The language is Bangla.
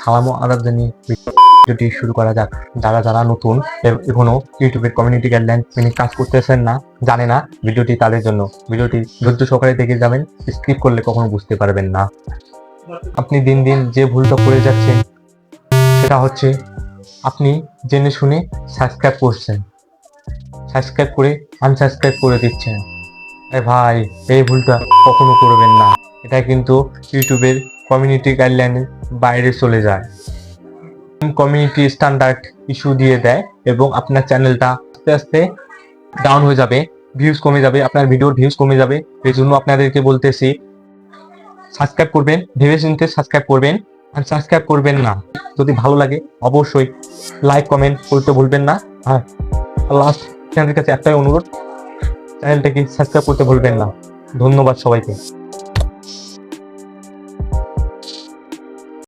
সালাম ও আদাব জানিয়ে ভিডিওটি শুরু করা যাক। যারা যারা নতুন এখনও ইউটিউবের কমিউনিটি গাইডলাইন মেনে কাজ করতেছেন না, জানে না ভিডিওটি তাদের জন্য। ভিডিওটি ধৈর্য সহকারে দেখে যাবেন স্কিপ করলে কখনো বুঝতে পারবেন না। আপনি দিন দিন যে ভুলটা করে যাচ্ছেন, সেটা হচ্ছে আপনি জেনে শুনে সাবস্ক্রাইব করছেন। সাবস্ক্রাইব করে আনসাবস্ক্রাইব করে দিচ্ছেন। আরে ভাই, এই ভুলটা কখনো করবেন না। এটা কিন্তু ইউটিউবের কমিউনিটি গাইডলাইনের বাইরে চলে যায়। কমিউনিটি স্ট্যান্ডার্ড ইস্যু দিয়ে দেয় এবং আপনার চ্যানেলটা আস্তে আস্তে ডাউন হয়ে যাবে ভিউজ কমে যাবে, আপনার ভিডিওর ভিউজ কমে যাবে। এই জন্য আপনাদেরকে বলতেছি সাবস্ক্রাইব করবেন, ভেবে চিনতে সাবস্ক্রাইব করবেন, আর সাবস্ক্রাইব করবেন না। যদি ভালো লাগে, অবশ্যই লাইক কমেন্ট করতে ভুলবেন না। আর লাস্ট চ্যানেলের কাছে একটাই অনুরোধ চ্যানেলটাকে সাবস্ক্রাইব করতে ভুলবেন না। ধন্যবাদ সবাইকে।